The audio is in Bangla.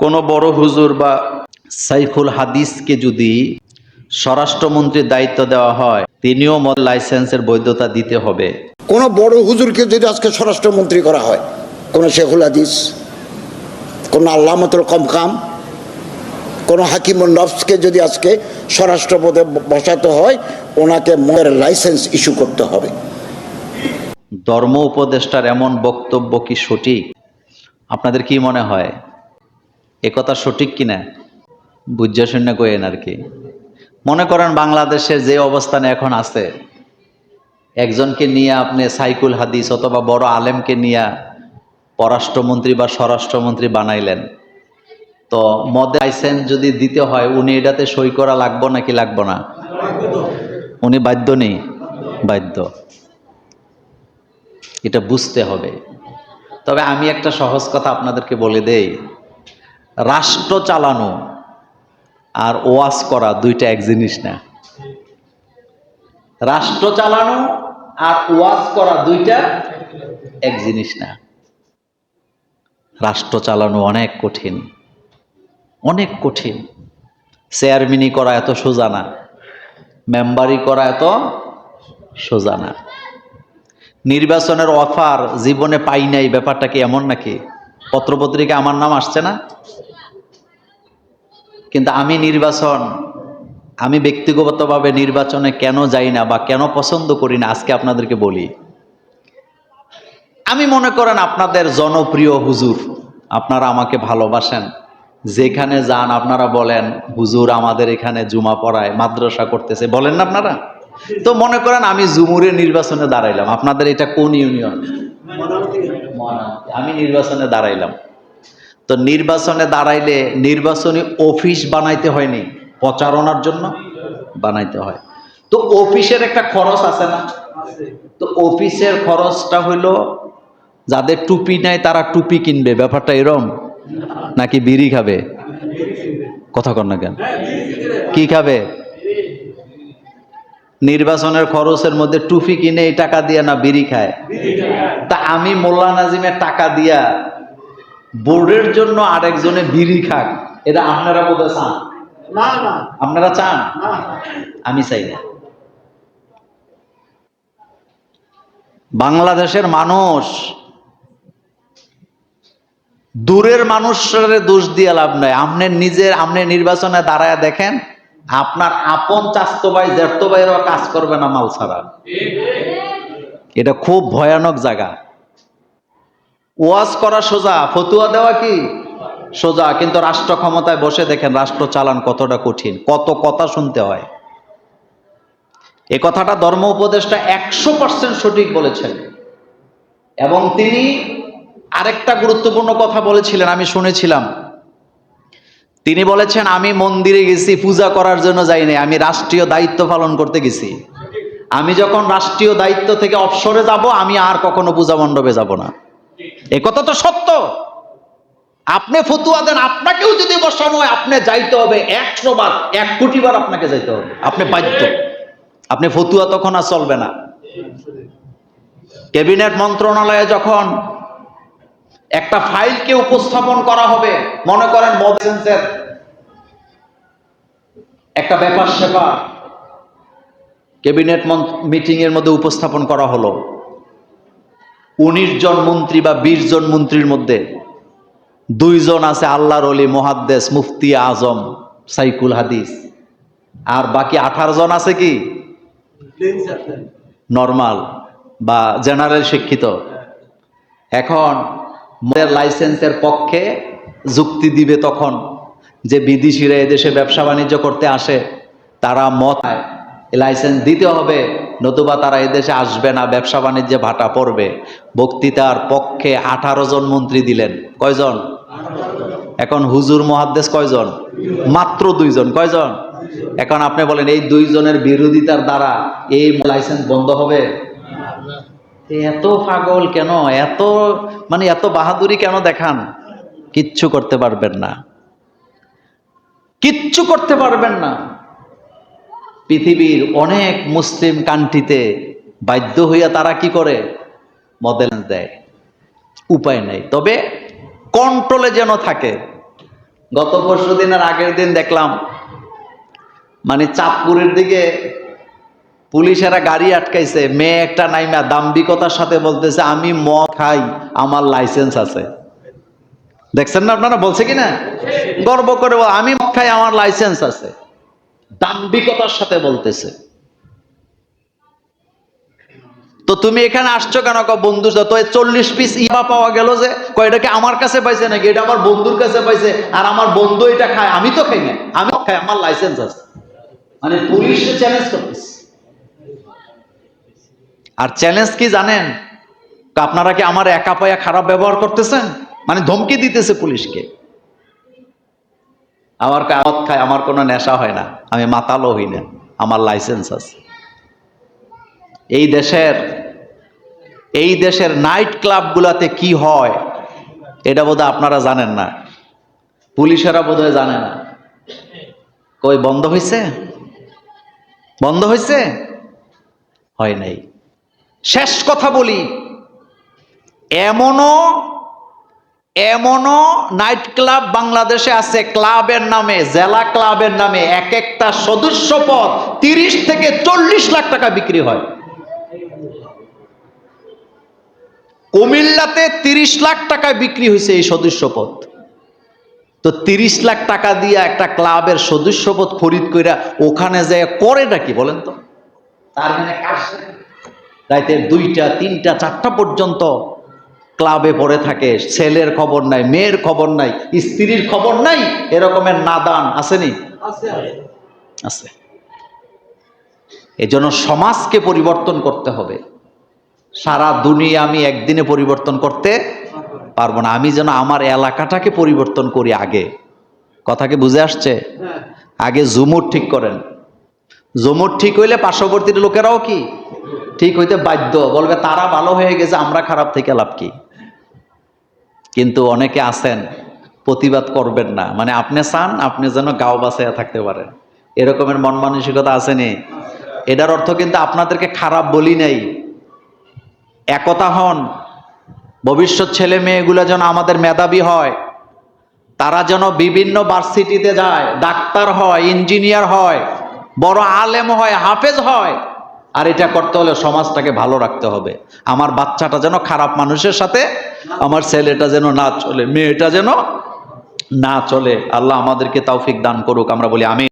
কোনো বড় হুজুর বা সাইফুল হাদিসকে যদি স্বরাষ্ট্রমন্ত্রীর দায়িত্ব দেওয়া হয় তিনিও মদ লাইসেন্সের বৈধতা দিতে হবে। কোনো বড় হুজুরকে যদি আজকে স্বরাষ্ট্রমন্ত্রী করা হয় কোনো শেখুল হাদিস কোনো আল্লামতুল কমকাম কোনো হাকিমুল নফসকে যদি আজকে স্বরাষ্ট্র পদে বসাতে হয় ওনাকে মদের লাইসেন্স ইস্যু করতে হবে। ধর্ম উপদেষ্টার এমন বক্তব্য কি সঠিক? আপনাদের কি মনে হয়? এ কথা সঠিক কিনা? বুঝা শূন্য কইেন আর কি। মনে করেন বাংলাদেশের যে অবস্থানে এখন আছে, একজনকে নিয়ে আপনি সাইকুল হাদিস অথবা বড় আলেমকে নিয়ে পররাষ্ট্রমন্ত্রী বা স্বরাষ্ট্রমন্ত্রী বানাইলেন, তো মদে লাইসেন্স যদি দিতে হয়, উনি এটাতে সই করা লাগবো নাকি লাগবো না? উনি বাধ্য নেই বাধ্য। এটা বুঝতে হবে। তবে আমি একটা সহজ কথা আপনাদেরকে বলে দেই রাষ্ট্র চালানো আর ওয়াজ করা দুইটা এক জিনিস না। রাষ্ট্র চালানো আর ওয়াজ করা দুইটা এক জিনিস না। রাষ্ট্র চালানো অনেক কঠিন অনেক কঠিন। চেয়ারম্যানি করা এত সোজা না মেম্বারি করা এত সোজা না। নির্বাচনের অফার জীবনে পাই নাই, ব্যাপারটা কি এমন নাকি? পত্রপত্রিকা আমার নাম আসছে না। কিন্তু আমি নির্বাচন, আমি ব্যক্তিগতভাবে নির্বাচনে কেন যাই না বা কেন পছন্দ করি না, আজকে আপনাদেরকে বলি। আমি মনে করেন আপনাদের জনপ্রিয় হুজুর, আপনারা আমাকে ভালোবাসেন। যেখানে যান আপনারা বলেন, হুজুর আমাদের এখানে জুমা পড়ায়, মাদ্রাসা করতেছে। বলেন না আপনারা? তো মনে করেন আমি জুমুরের নির্বাচনে দাঁড়াইলাম। আপনাদের এটা কোন ইউনিয়ন? আমি নির্বাচনে দাঁড়াইলাম। তো নির্বাচনে দাঁড়াইলে নির্বাচনী অফিস বানাইতে হয়নি, প্রচারণার জন্য বানাইতে হয়। তো অফিসের একটা খরচ আছে না? তো অফিসের খরচটা হইল, যাদের টুপি নাই তারা টুপি কিনবে। ব্যাপারটা এরম? নাকি বিড়ি খাবে? কথা কর না কেন? কি খাবে? নির্বাচনের খরচের মধ্যে টুপি কিনে এই টাকা দিয়ে না বিড়ি খায়? তা আমি মোল্লা নাজিমের টাকা দিয়া বোর্ডের জন্য আরেকজনে বিড়ি খাক এটা আপনারা বোধহয় চান? আপনারা চান? আমি চাই না। বাংলাদেশের মানুষ দূরের মানুষের দোষ দিয়ে লাভ নাই। আপনি নিজের আপনি নির্বাচনে দাঁড়ায় দেখেন আপনার আপন চাস্তো ভাই জ্যাঠতো ভাইয়েরও কাজ করবে না মাল ছাড়া। এটা খুব ভয়ানক জায়গা। ওয়াজ করা সোজা, ফতুয়া দেওয়া কি? সোজা, কিন্তু রাষ্ট্র ক্ষমতায় বসে দেখেন রাষ্ট্র চালান কতটা কঠিন, কত কথা শুনতে হয়। এ কথাটা ধর্ম উপদেষ্টা একশো পার্সেন্ট সঠিক বলেছেন। এবং তিনি আরেকটা গুরুত্বপূর্ণ কথা বলেছিলেন, আমি শুনেছিলাম। তিনি বলেছেন, আমি মন্দিরে গেছি, পূজা করার জন্য যাইনি আমি রাষ্ট্রীয় দায়িত্ব পালন করতে গেছি। আমি যখন রাষ্ট্রীয় দায়িত্ব থেকে অবসরে যাব, আমি আর কখনো পূজা মণ্ডপে যাব না। এ কথা তো সত্য। আপনি ফতুয়া দেন, আপনাকেও যদি বসানো হয়, আপনি যাইতে হবে একশো বার, এক কোটি বার আপনাকে যাইতে হবে। আপনি বাধ্য। আপনি ফতুয়া তখন আর চলবে না। ক্যাবিনেট মন্ত্রণালয়ে যখন একটা ফাইলকে উপস্থাপন করা হবে, মনে করেন মোবাইলের একটা ব্যাপার সেবা। ক্যাবিনেট মিটিং এর মধ্যে উপস্থাপন করা হলো। উনিশ জন মন্ত্রী বা বিশ জন মন্ত্রীর মধ্যে দুইজন আছে আল্লাহর অলি মহাদ্দেশ মুফতি আজম, সাইকুল হাদিস। আর বাকি আঠারো জন আছে কি? নর্মাল বা জেনারেল শিক্ষিত। এখন লাইসেন্সের পক্ষে যুক্তি দিবে তখন যে বিদেশিরা এদেশে ব্যবসা বাণিজ্য করতে আসে, তারা মত লাইসেন্স দিতে হবে, নতুবা তারা এদেশে আসবে না, ব্যবসা বাণিজ্যে ভাটা পড়বে। বক্তৃতার পক্ষে আঠারো জন মন্ত্রী দিলেন। কয়জন? এখন হুজুর মহাদ্দেশ কয়জন? মাত্র দুইজন। কয়জন? এখন আপনি বলেন, এই দুইজনের বিরোধিতার দ্বারা এই লাইসেন্স বন্ধ হবে? এত পাগল কেন? এত মানে এত বাহাদুরি কেন দেখান? কিচ্ছু করতে পারবেন না। কিচ্ছু করতে পারবেন না। পৃথিবীর অনেক মুসলিম কান্ট্রিতে বাধ্য হইয়া তারা কি করে? মডেল দেয়। উপায় নেই। তবে কন্ট্রোলে যেন থাকে। গত পরশু দিনের আগের দিন দেখলাম মানে চাঁদপুরের দিকে পুলিশেরা গাড়ি আটকাইছে। মেয়ে একটা নাইমা দাম্ভিকতার সাথে বলতেছে, আমি ম খাই, আমার লাইসেন্স আছে। দেখছেন না আপনারা? বলছে কি না গর্ব করে আমি খাই আমার লাইসেন্স আছে। দাম্ভিকতার সাথে বলতেছে। তো তুমি এখানে আসছো কেন? বন্ধু তো চল্লিশ পিস ইবা পাওয়া গেল যে কয়টাকে আমার কাছে পাইছে নাকি? এটা আমার বন্ধুর কাছে পাইছে, আর আমার বন্ধু এটা খায়, আমি তো খাই না আমি খাই আমার লাইসেন্স আছে। মানে পুলিশে চ্যালেঞ্জ করতেছে। আর চ্যালেঞ্জ কি জানেন? আপনারা কি আমার একা পায়া খারাপ ব্যবহার করতেছেন? মানে ধমকি দিতেছে পুলিশকে। আমার মদ খায় আমার কোনো নেশা হয় না। আমি মাতালও হই না। আমার লাইসেন্স আছে। এই দেশের এই দেশের নাইট ক্লাবগুলাতে কি হয়, এটা বোধহয় আপনারা জানেন না। পুলিশেরা বোধহয় জানে না। কই, বন্ধ হয়েছে বন্ধ হয়েছে হয় নাই। শেষ কথা বলি। এমনও এমনও নাইট ক্লাব বাংলাদেশে আছে, ক্লাবের নামে, জেলা ক্লাবের নামে এক একটা সদস্য পদ তিরিশ থেকে চল্লিশ লাখ টাকা বিক্রি হয়। কুমিল্লাতে তিরিশ লাখ টাকায় বিক্রি হয়েছে এই সদস্য পদ। তো তিরিশ লাখ টাকা দিয়ে একটা ক্লাবের সদস্য পদ খরিদ কইরা ওখানে যে করে নাকি বলেন তো? তার মানে দুইটা, তিনটা, চারটা পর্যন্ত ক্লাবে পড়ে থাকে ছেলের খবর নাই মেয়ের খবর নাই স্ত্রীর খবর নাই এরকমের নাদান আসেনি? আছে। এজন্য সমাজকে পরিবর্তন করতে হবে। সারা দুনিয়া আমি একদিনে পরিবর্তন করতে পারব না। আমি যেন আমার এলাকাটাকে পরিবর্তন করি আগে। কথা কি বুঝে আসছে? আগে জুমুর ঠিক করেন। জমুর ঠিক হইলে পার্শ্ববর্তী লোকেরাও কি? ঠিক হইতে বাধ্য। বলবে তারা ভালো হয়ে গেছে আমরা খারাপ থেকে লাভ কি? কিন্তু অনেকে আছেন, প্রতিবাদ করবেন না। মানে আপনি চান, আপনি যেন গাও বাসায় থাকতে পারেন। এরকমের মন মানসিকতা আসেনি এটার অর্থ কিন্তু আপনাদেরকে খারাপ বলি নাই। একতা হন। ভবিষ্যৎ ছেলে মেয়েগুলো যেন আমাদের মেধাবী হয়। তারা যেন বিভিন্ন ভার্সিটিতে যায়, ডাক্তার হয় ইঞ্জিনিয়ার হয়, বড় আলেম হয়, হাফেজ হয়। আর এটা করতে হলে সমাজটাকে ভালো রাখতে হবে। আমার বাচ্চাটা যেন খারাপ মানুষের সাথে, আমার ছেলেটা যেন না চলে, মেয়েটা যেন না চলে। আল্লাহ আমাদেরকে তাওফিক দান করুক, আমরা বলি আমি